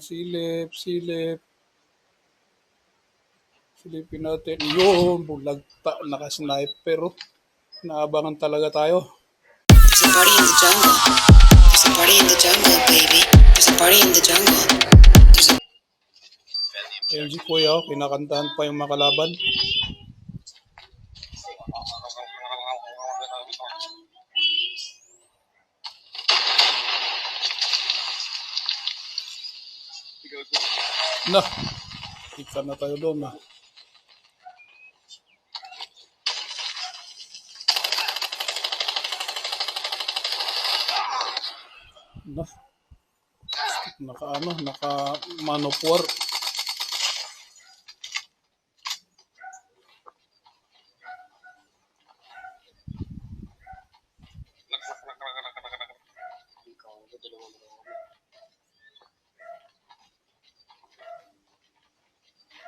Silip, silip. Silipin natin. Yun, bulagta, naka-sniper. oh. Naabangan talaga tayo. There's a party in the jungle. There's a party in the jungle, baby. There's a party in the jungle. There's a Ayun si Kuya, oh, kinakantahan pa yung makalaban. Na, ika na tayo doon ah. Na, naka ano, naka manopor.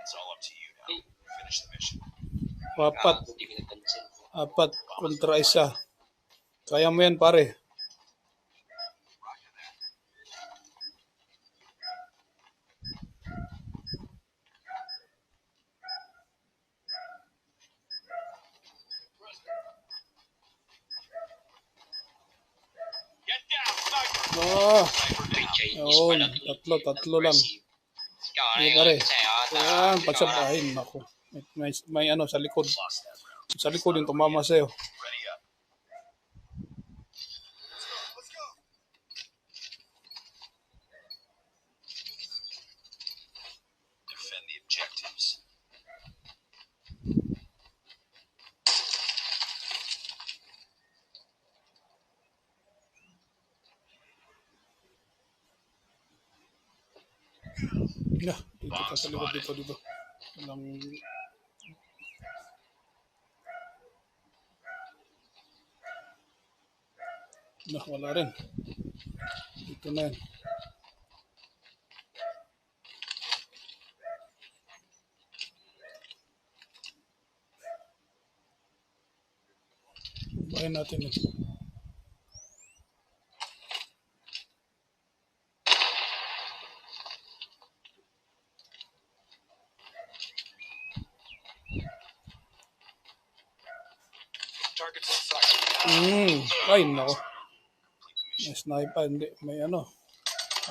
It's all up to you now. Finish the mission. Apat. Apat kontra isa. Kaya mo yan, pare. Ah, yun. Tatlo, tatlo lang. Sige, pare. Yan, pagsabahin. Ako. May, may, may ano sa likod. Sa likod yung tumama sa'yo. Ya, dito ka sa likod. Dito, dito. Walang... Na, wala rin. Dito na yan. Bayan natin ito. Mm. Ay, nako. May sniper, hindi. May ano.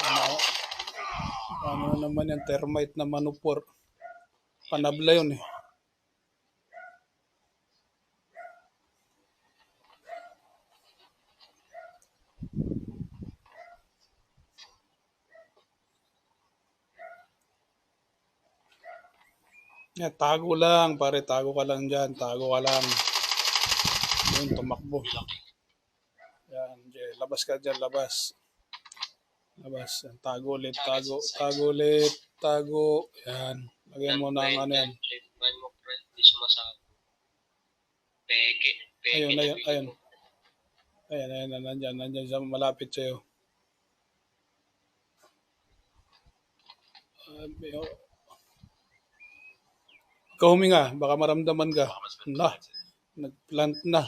Ano, ano na naman yan, termite na manupor. Panabla yun eh. Yeah, tago lang, pare, tago ka lang dyan, tago ka lang. Yun, tumakbo. Yan, Jay, labas ka dyan, labas. Labas, yan, tago ulit, tago, tago ulit, tago. Yan, lagyan mo ng ano yan. Mo. Peke, peke. Ayun, na ayun, ayun. Ayan, ayan, nandyan, nandyan sa malapit sa'yo. Oh. Ikaw huminga, baka maramdaman ka. Bomb nag-plant na.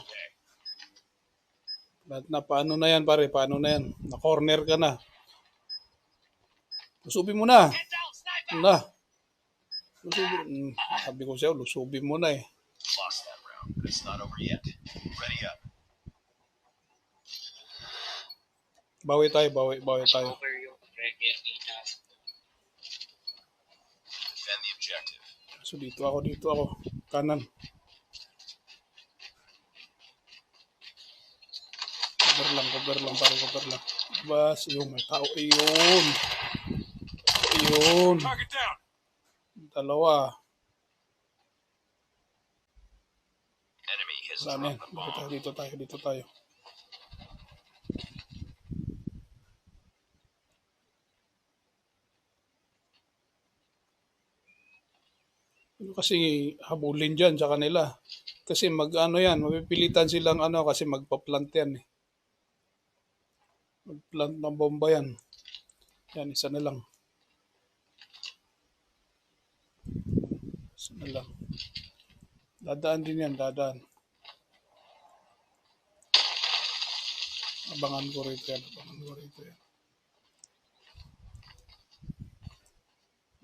Plant na, paano na yan pare, paano na yan? Na-corner ka na. Lusubin mo na. Na. Lusubin. Mm, sabi ko sa'yo, lusubin mo na eh. Lost that round, but it's not over yet. Ready up. Bawi tayo, bawi, bawi tayo. So dito ako, dito ako. Kanan. Cover lang, cover lang, pare, cover lang. Bas, yung may tao. Ayun. Ayun. Dalawa. Yan. the Dito tayo, dito tayo, dito tayo. Ano kasi habulin dyan sa kanila. Kasi mag ano yan, mapipilitan silang ano kasi magpa-plant yan eh. Mag-plant ng bomba yan. Yan, isa na lang. Isa na lang. Dadaan din yan, dadaan. Abangan ko rito yan, abangan ko rito yan.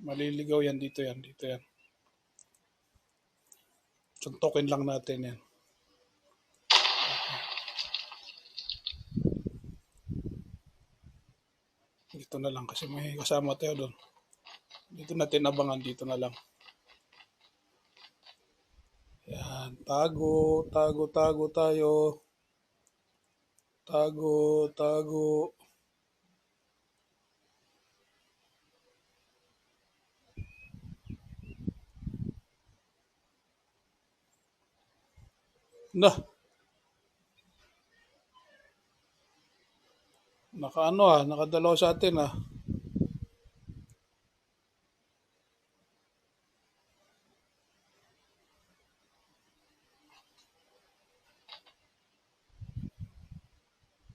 Maliligaw yan dito yan, dito yan. Suntokin lang natin yan. Dito na lang kasi may kasama tayo doon. Dito natin abangan, dito na lang. Yan, tago, tago, tago tayo. Tago, tago. Na. Naka ano ah, nakadalaw sa atin ah.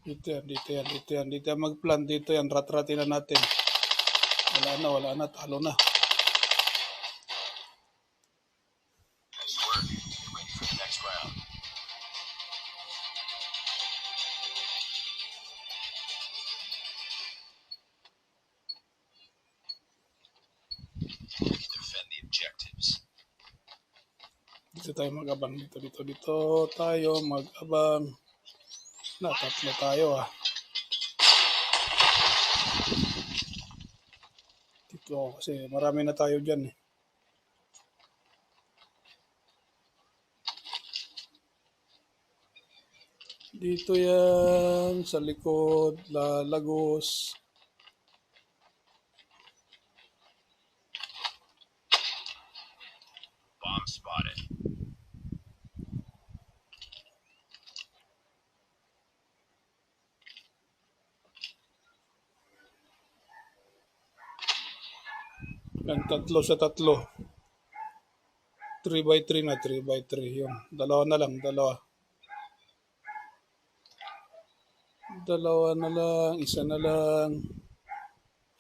Dito yan, dito yan, dito yan, dito yan mag-plan, dito yan, rat-ratin na natin. Wala na, wala na, talo na. Dito tayo mag-abang, dito, dito, dito tayo mag-abang. Na, tatlo tayo ah. Dito kasi marami na tayo dyan eh. Dito yan, sa likod, lalagos. Tatlo sa tatlo. 3 by 3 na, 3 by 3. Yung dalawa na lang, dalawa. Dalawa na lang, isa na lang.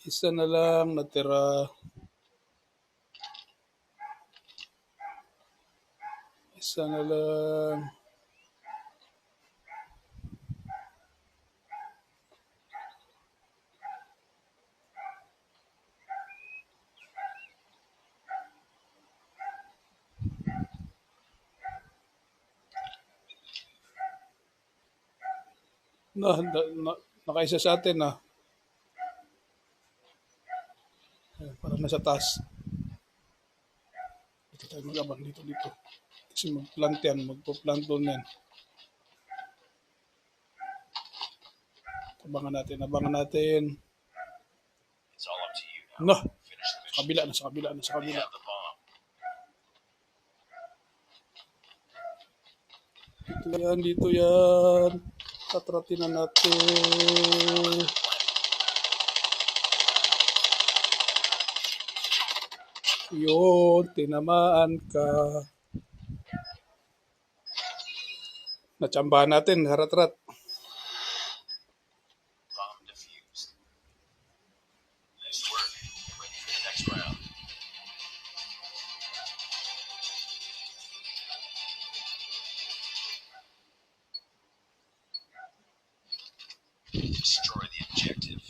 Isa na lang natira. Isa na lang. Na, na, na, nakaisa sa atin na. Ayan, para nasa taas. Dito tayo mag-abang dito, dito. Kasi mag-plant yan, magpo-plant doon yan. Abangan natin, abangan natin. No, mission. kabila na, sa kabila na, sa kabila. Dito yan, dito yan. Tatratin na natin. Yun, tinamaan ka. Natsambahan natin, harat-rat. Destroy the objective.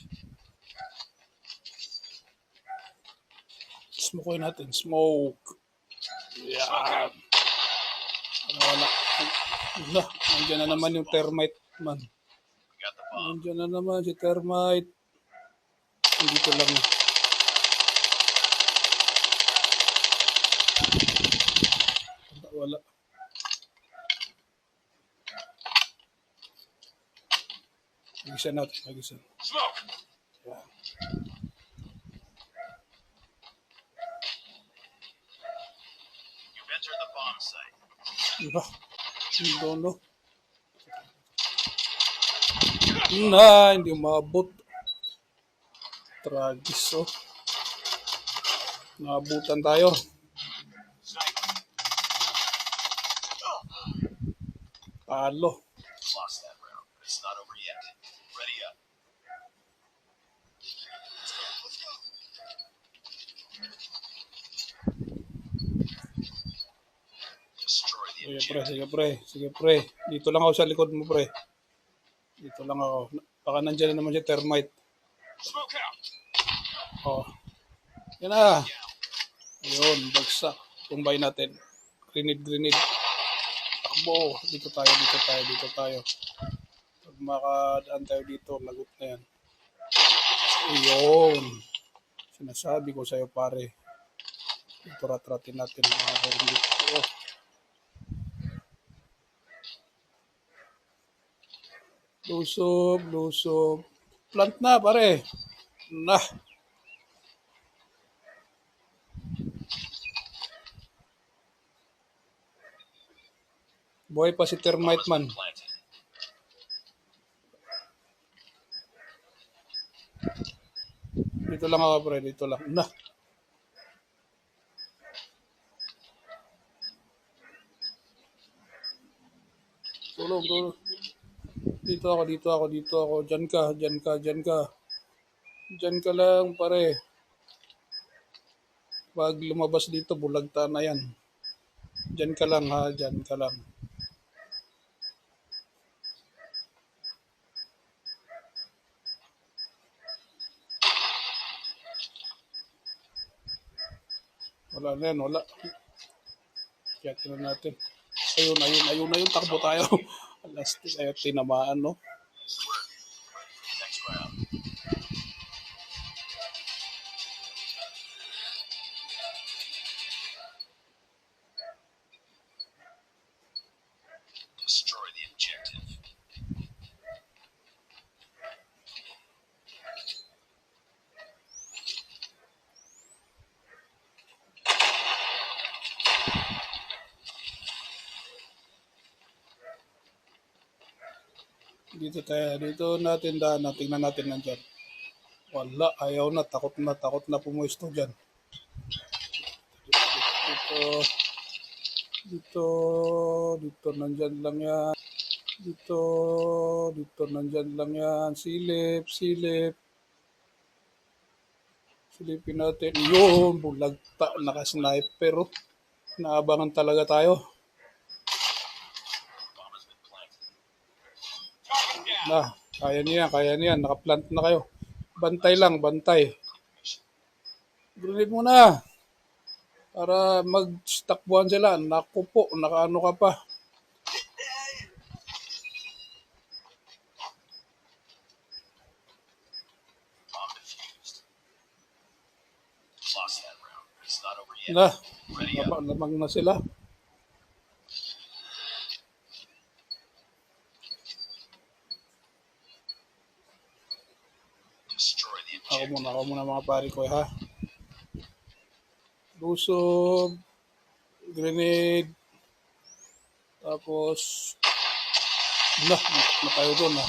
Smokein natin, smoke. Yan. Wala, wala. Wala, nandiyan na naman yung termite man. Nandiyan na naman si termite. Dito lang. Wala, wala. Magisan natin, magisan. Smoke! Yan. You've entered the bomb site. Iba. Dono. Na, hindi umabot. Tragis, oh. Naabutan tayo. Talo. Lost that round, but it's not over yet. Ready up. Destroy the Sige, pre. Sige, pre. Sige, pre. Dito lang ako sa likod mo, pre. Dito lang ako. Baka nandyan na naman si termite. Oh. Yan na. Ayun, bagsak. Tumbay natin. Grenade, grenade. Takbo. Dito tayo, dito tayo, dito tayo. Pag makadaan tayo dito, lagot na yan. Ayun. Sinasabi ko sa'yo pare. Ito ratratin natin mga. Oh. Lusob, lusob. Plant na pare. Na. Buhay pa si termite man. Dito lang ako pre, dito lang. Na. Tulog, tulog. Dito ako, dito ako, dito ako. Diyan ka, diyan ka, diyan ka. Diyan ka lang, pare. Pag lumabas dito, bulagta na yan. Diyan ka lang ha, diyan ka lang. Wala na yan, wala. Check na natin. Ayun, ayun, ayun, ayun, takbo tayo. Alas, ayaw tinamaan, no? Dito tayo, dito natin daan, tingnan natin nandyan. Wala, ayaw na, takot na, takot na pumuesto dyan. Dito, dito, dito, nandyan lang yan. Dito, dito, nandyan lang yan. Silip, silip. Silipin natin. Yun, bulagta, nakasniper. oh. Naabangan talaga tayo. Na, kaya niya, kaya niya. Nakaplant na kayo. Bantay lang, bantay. Grenade mo na. Para mag-stakbuhan sila. Naku po, nakaano ka pa. Bomb defused. Lost that round. It's not over yet. Na, Ready up. laba- lamang na sila. Destroy the Ako muna, ako muna mga pare ko, ha. Lusob, grenade, tapos, na, na tayo doon, ha.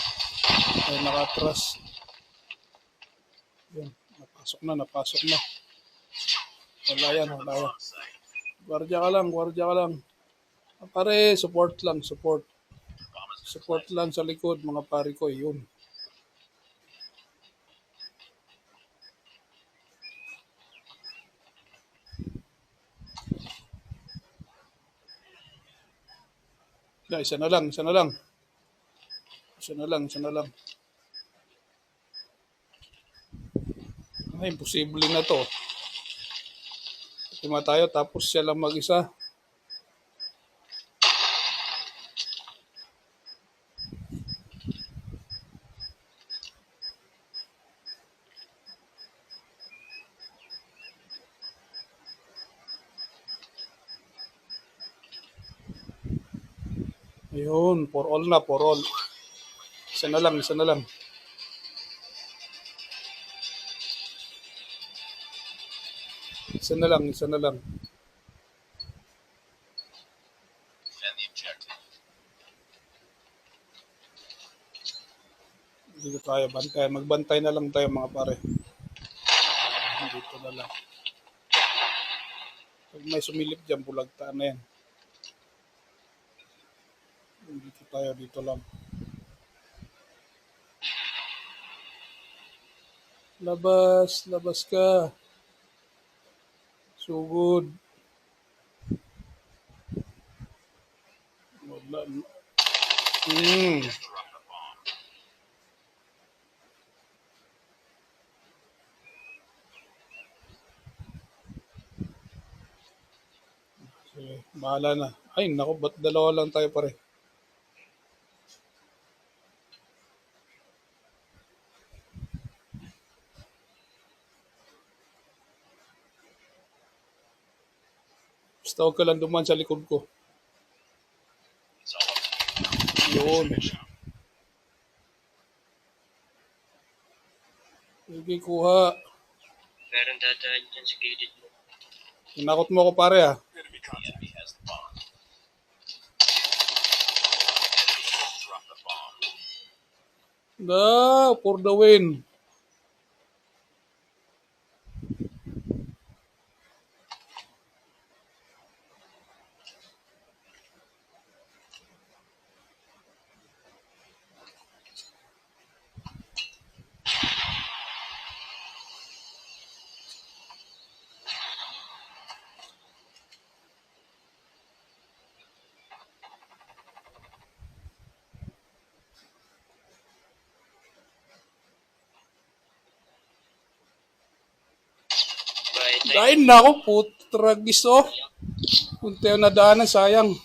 Ay, nakatras. Yan, napasok na, napasok na. Wala yan, wala yan. Gwardiya ka lang, gwardiya ka lang. Pare, support lang, support. Support lang sa likod, mga pare ko, yun. Na, isa na lang, isa na lang. Isa na lang, isa na lang. Ay, imposible na to. Lima tayo, tapos siya lang mag-isa. Ayun, for all na, for all. Isa na lang, isa na lang. Isa na lang, isa na lang. Dito tayo, bantay. Magbantay na lang tayo mga pare. Dito na lang. Pag may sumilip dyan, bulagta na yan dito tayo dito lang labas labas ka sugod wala mm. Bahala na. Ay, naku, ba't dalawa lang tayo pare? Basta huwag ka lang duman sa likod ko. Yun. Sige, kuha. Meron dadaan dyan sa gilid mo. Tinakot mo ako pare ah. Da, for the win. Dahil na ako, putragis oh. Kunti ang nadaanan, sayang.